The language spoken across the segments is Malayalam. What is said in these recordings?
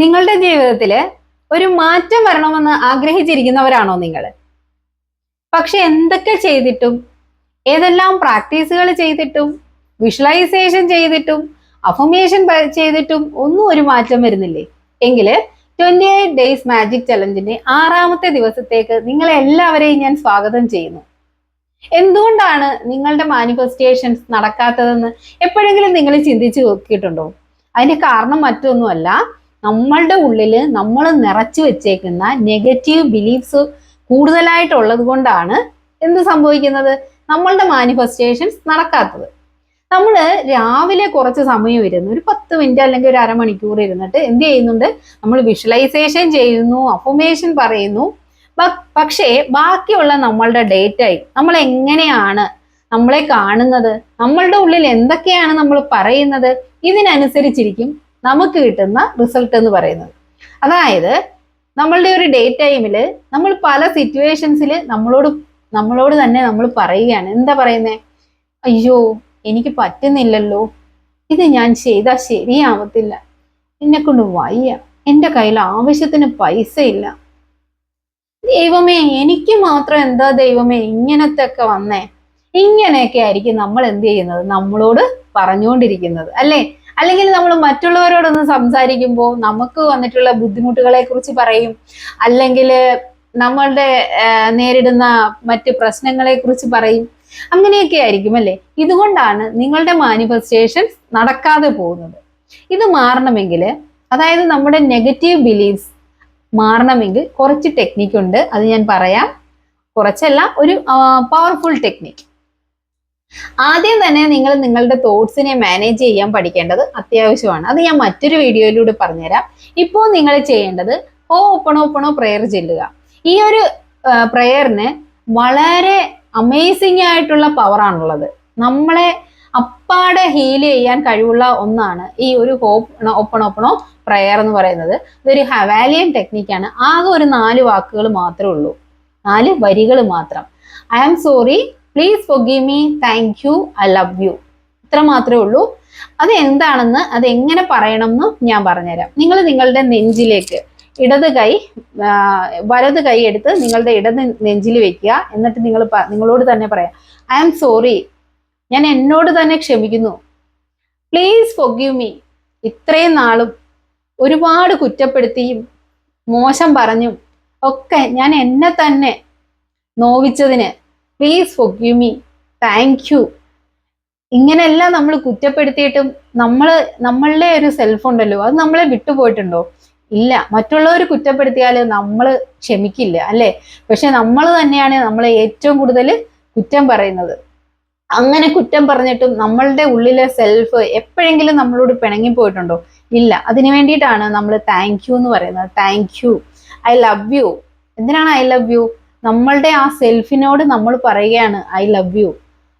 നിങ്ങളുടെ ജീവിതത്തിൽ ഒരു മാറ്റം വരണമെന്ന് ആഗ്രഹിച്ചിരിക്കുന്നവരാണോ നിങ്ങൾ? പക്ഷെ എന്തൊക്കെ ചെയ്തിട്ടും ഏതെല്ലാം പ്രാക്ടീസുകൾ ചെയ്തിട്ടും വിഷ്വലൈസേഷൻ ചെയ്തിട്ടും അഫമേഷൻ ചെയ്തിട്ടും ഒന്നും ഒരു മാറ്റം വരുന്നില്ലേ? എങ്കിൽ ട്വന്റി എയ്റ്റ് ഡേയ്സ് മാജിക് ചലഞ്ചിന്റെ ആറാമത്തെ ദിവസത്തേക്ക് നിങ്ങളെ എല്ലാവരെയും ഞാൻ സ്വാഗതം ചെയ്യുന്നു. എന്തുകൊണ്ടാണ് നിങ്ങളുടെ മാനിഫെസ്റ്റേഷൻസ് നടക്കാത്തതെന്ന് എപ്പോഴെങ്കിലും നിങ്ങൾ ചിന്തിച്ചു നോക്കിയിട്ടുണ്ടോ? അതിന്റെ കാരണം മറ്റൊന്നുമല്ല നമ്മളുടെ ഉള്ളിൽ നമ്മൾ നിറച്ചു വെച്ചേക്കുന്ന നെഗറ്റീവ് ബിലീഫ്സ് കൂടുതലായിട്ടുള്ളത് കൊണ്ടാണ് എന്ത് സംഭവിക്കുന്നത്? നമ്മളുടെ മാനിഫെസ്റ്റേഷൻസ് നടക്കാത്തത്. നമ്മൾ രാവിലെ കുറച്ച് സമയം ഇരുന്ന് ഒരു പത്ത് മിനിറ്റ് അല്ലെങ്കിൽ ഒരു അരമണിക്കൂർ ഇരുന്നിട്ട് എന്ത് ചെയ്യുന്നുണ്ട്? നമ്മൾ വിഷ്വലൈസേഷൻ ചെയ്യുന്നു അഫോമേഷൻ പറയുന്നു. പക്ഷേ ബാക്കിയുള്ള നമ്മളുടെ ഡേറ്റായി നമ്മൾ എങ്ങനെയാണ് നമ്മളെ കാണുന്നത്? നമ്മളുടെ ഉള്ളിൽ എന്തൊക്കെയാണ് നമ്മൾ പറയുന്നത്? ഇതിനനുസരിച്ചിരിക്കും നമുക്ക് കിട്ടുന്ന റിസൾട്ട് എന്ന് പറയുന്നത്. അതായത് നമ്മളുടെ ഒരു ഡേ ടൈമിൽ നമ്മൾ പല സിറ്റുവേഷൻസിൽ നമ്മളോട് നമ്മളോട് തന്നെ നമ്മൾ പറയുകയാണ്. എന്താ പറയുന്നത് അയ്യോ എനിക്ക് പറ്റുന്നില്ലല്ലോ. ഇത് ഞാൻ ചെയ്താൽ ശരിയാവത്തില്ല. എന്നെ കൊണ്ട് വയ്യ. എന്റെ കയ്യിൽ ആവശ്യത്തിന് പൈസ ഇല്ല ദൈവമേ എനിക്ക് മാത്രം എന്താ ദൈവമേ ഇങ്ങനത്തെ ഒക്കെ വന്നേ. ഇങ്ങനെയൊക്കെ ആയിരിക്കും നമ്മൾ എന്ത് ചെയ്യുന്നത്? നമ്മളോട് പറഞ്ഞുകൊണ്ടിരിക്കുന്നത്. അല്ലേ? അല്ലെങ്കിൽ നമ്മൾ മറ്റുള്ളവരോടൊന്ന് സംസാരിക്കുമ്പോൾ നമുക്ക് വന്നിട്ടുള്ള ബുദ്ധിമുട്ടുകളെ കുറിച്ച് പറയും. അല്ലെങ്കിൽ നമ്മളുടെ നേരിടുന്ന മറ്റ് പ്രശ്നങ്ങളെ കുറിച്ച് പറയും. അങ്ങനെയൊക്കെ ആയിരിക്കും അല്ലേ? ഇതുകൊണ്ടാണ് നിങ്ങളുടെ മാനിഫെസ്റ്റേഷൻ നടക്കാതെ പോകുന്നത്. ഇത് മാറണമെങ്കിൽ അതായത് നമ്മുടെ നെഗറ്റീവ് ബിലീഫ്സ് മാറണമെങ്കിൽ കുറച്ച് ടെക്നിക്ക് ഉണ്ട്. അത് ഞാൻ പറയാം. കുറച്ചല്ല ഒരു പവർഫുൾ ടെക്നിക്ക് ആദ്യം തന്നെ നിങ്ങൾ നിങ്ങളുടെ തോട്ട്സിനെ മാനേജ് ചെയ്യാൻ പഠിക്കേണ്ടത് അത്യാവശ്യമാണ്. അത് ഞാൻ മറ്റൊരു വീഡിയോയിലൂടെ പറഞ്ഞുതരാം. ഇപ്പോൾ നിങ്ങൾ ചെയ്യേണ്ടത് ഓ ഓപ്പണോ ഓപ്പണോ പ്രെയർ ചെല്ലുക. ഈ ഒരു പ്രെയറിന് വളരെ അമേസിംഗ് ആയിട്ടുള്ള പവറാണുള്ളത് നമ്മളെ അപ്പാടെ ഹീൽ ചെയ്യാൻ കഴിവുള്ള ഒന്നാണ് ഈ ഒരു ഹോപ്പ് ഓപ്പൺ ഓപ്പണോ പ്രെയർ എന്ന് പറയുന്നത്. ഇതൊരു ഹവാലിയൻ ടെക്നിക്കാണ് ആകെ ഒരു നാല് വാക്കുകൾ മാത്രമേ ഉള്ളൂ. നാല് വരികൾ മാത്രം. I am sorry please forgive me thank you I love you ഇത്ര മാത്രമേ ഉള്ളൂ. അത് എന്താണെന്ന് അത് എങ്ങനെ പറയണം എന്ന് ഞാൻ പറഞ്ഞുതരാം. നിങ്ങൾ നിങ്ങളുടെ നെഞ്ചിലേക്ക് ഇടത് കൈ വലത് കൈ എടുത്ത് നിങ്ങളുടെ ഇടത് നെഞ്ചിൽ വെക്കുക. എന്നിട്ട് നിങ്ങൾ നിങ്ങളോട് തന്നെ പറയാം ഐ ആം സോറി ഞാൻ എന്നോട് തന്നെ ക്ഷമിക്കുന്നു. പ്ലീസ് forgive മീ ഇത്രയും നാളും ഒരുപാട് കുറ്റപ്പെടുത്തിയും മോശം പറഞ്ഞും ഒക്കെ ഞാൻ എന്നെ തന്നെ നോവിച്ചതിന് please forgive me thank you ഇങ്ങനെയെല്ലാം നമ്മൾ കുറ്റപ്പെടുത്തിയിട്ടും നമ്മൾ നമ്മളുടെ ഒരു സെൽഫ് ഉണ്ടല്ലോ അത് നമ്മളെ വിട്ടുപോയിട്ടുണ്ടോ? ഇല്ല. മറ്റുള്ളവർ കുറ്റപ്പെടുത്തിയാൽ നമ്മൾ ക്ഷമിക്കില്ല അല്ലേ? പക്ഷെ നമ്മൾ തന്നെയാണ് നമ്മളെ ഏറ്റവും കൂടുതൽ കുറ്റം പറയുന്നത്. അങ്ങനെ കുറ്റം പറഞ്ഞിട്ടും നമ്മളുടെ ഉള്ളിലെ സെൽഫ് എപ്പോഴെങ്കിലും നമ്മളോട് പിണങ്ങി പോയിട്ടുണ്ടോ ഇല്ല. അതിനു വേണ്ടിയിട്ടാണ് നമ്മൾ താങ്ക് യു എന്ന് പറയുന്നത്. Thank you I love you എന്തിനാണ് ഐ ലവ് യു നമ്മളുടെ ആ സെൽഫിനോട് നമ്മൾ പറയുകയാണ് ഐ ലവ് യു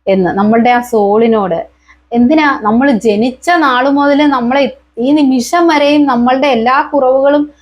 എന്ന്. നമ്മളുടെ ആ സോളിനോട്. എന്തിനാ? നമ്മൾ ജനിച്ച നാൾ മുതൽ നമ്മളെ ഈ നിമിഷം വരെയും നമ്മളുടെ എല്ലാ കുറവുകളും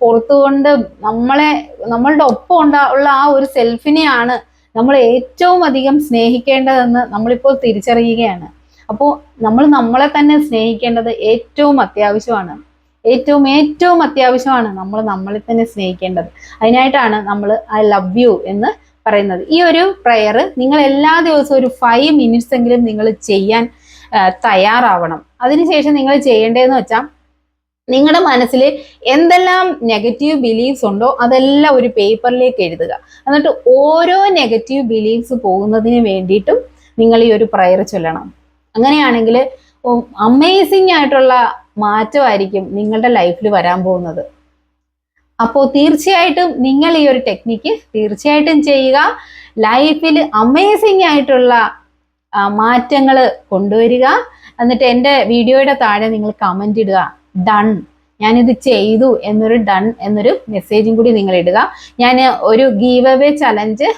പുറത്തുകൊണ്ട് നമ്മളെ നമ്മളുടെ ഒപ്പം ഉള്ള ആ ഒരു സെൽഫിനെയാണ് നമ്മൾ ഏറ്റവും അധികം സ്നേഹിക്കേണ്ടതെന്ന് നമ്മളിപ്പോൾ തിരിച്ചറിയുകയാണ്. അപ്പോൾ നമ്മൾ നമ്മളെ തന്നെ സ്നേഹിക്കേണ്ടത് ഏറ്റവും അത്യാവശ്യമാണ്. ഏറ്റവും ഏറ്റവും അത്യാവശ്യമാണ് നമ്മൾ നമ്മളെ തന്നെ സ്നേഹിക്കേണ്ടത്. അതിനായിട്ടാണ് നമ്മൾ ഐ ലവ് യു എന്ന് പറയുന്നത്. ഈ ഒരു പ്രയർ നിങ്ങൾ എല്ലാ ദിവസവും ഒരു ഫൈവ് മിനിറ്റ്സ് എങ്കിലും നിങ്ങൾ ചെയ്യാൻ തയ്യാറാവണം. അതിനുശേഷം നിങ്ങൾ ചെയ്യേണ്ടതെന്ന് വെച്ചാൽ നിങ്ങളുടെ മനസ്സിൽ എന്തെല്ലാം നെഗറ്റീവ് ബിലീഫ്സ് ഉണ്ടോ അതെല്ലാം ഒരു പേപ്പറിലേക്ക് എഴുതുക. എന്നിട്ട് ഓരോ നെഗറ്റീവ് ബിലീഫ്സ് പോകുന്നതിന് വേണ്ടിയിട്ടും നിങ്ങൾ ഈ ഒരു പ്രയർ ചൊല്ലണം. അങ്ങനെയാണെങ്കിൽ അമേസിംഗ് ആയിട്ടുള്ള മാറ്റമായിരിക്കും നിങ്ങളുടെ ലൈഫിൽ വരാൻ പോകുന്നത്. അപ്പോൾ തീർച്ചയായിട്ടും നിങ്ങൾ ഈ ഒരു ടെക്നിക്ക് തീർച്ചയായിട്ടും ചെയ്യുക. ലൈഫിൽ അമേസിംഗ് ആയിട്ടുള്ള മാറ്റങ്ങൾ കൊണ്ടുവരിക. എന്നിട്ട് എന്റെ വീഡിയോയുടെ താഴെ നിങ്ങൾ കമന്റ് ഇടുക. ഡൺ ഞാനിത് ചെയ്തു എന്നൊരു ഡൺ എന്നൊരു മെസ്സേജും കൂടി നിങ്ങൾ ഇടുക. ഞാൻ ഒരു ഗീവ് അവേ ചലഞ്ച്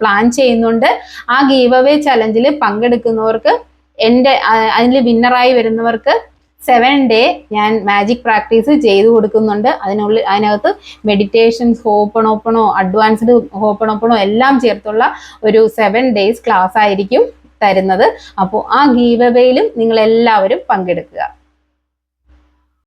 പ്ലാൻ ചെയ്യുന്നുണ്ട്. ആ ഗീവ് അവേ ചലഞ്ചിൽ പങ്കെടുക്കുന്നവർക്ക് എന്റെ അതിൽ വിന്നറായി വരുന്നവർക്ക് സെവൻ ഡേ ഞാൻ മാജിക് പ്രാക്ടീസ് ചെയ്തു കൊടുക്കുന്നുണ്ട്. അതിനുള്ളിൽ അതിനകത്ത് മെഡിറ്റേഷൻസ് ഹോപ്പൺ ഓപ്പണോ അഡ്വാൻസ്ഡ് ഹോപ്പൺ ഓപ്പണോ എല്ലാം ചേർത്തുള്ള ഒരു സെവൻ ഡേയ്സ് ക്ലാസ് ആയിരിക്കും തരുന്നത്. അപ്പോൾ ആ ഗീവവേയിലും നിങ്ങളെല്ലാവരും പങ്കെടുക്കുക.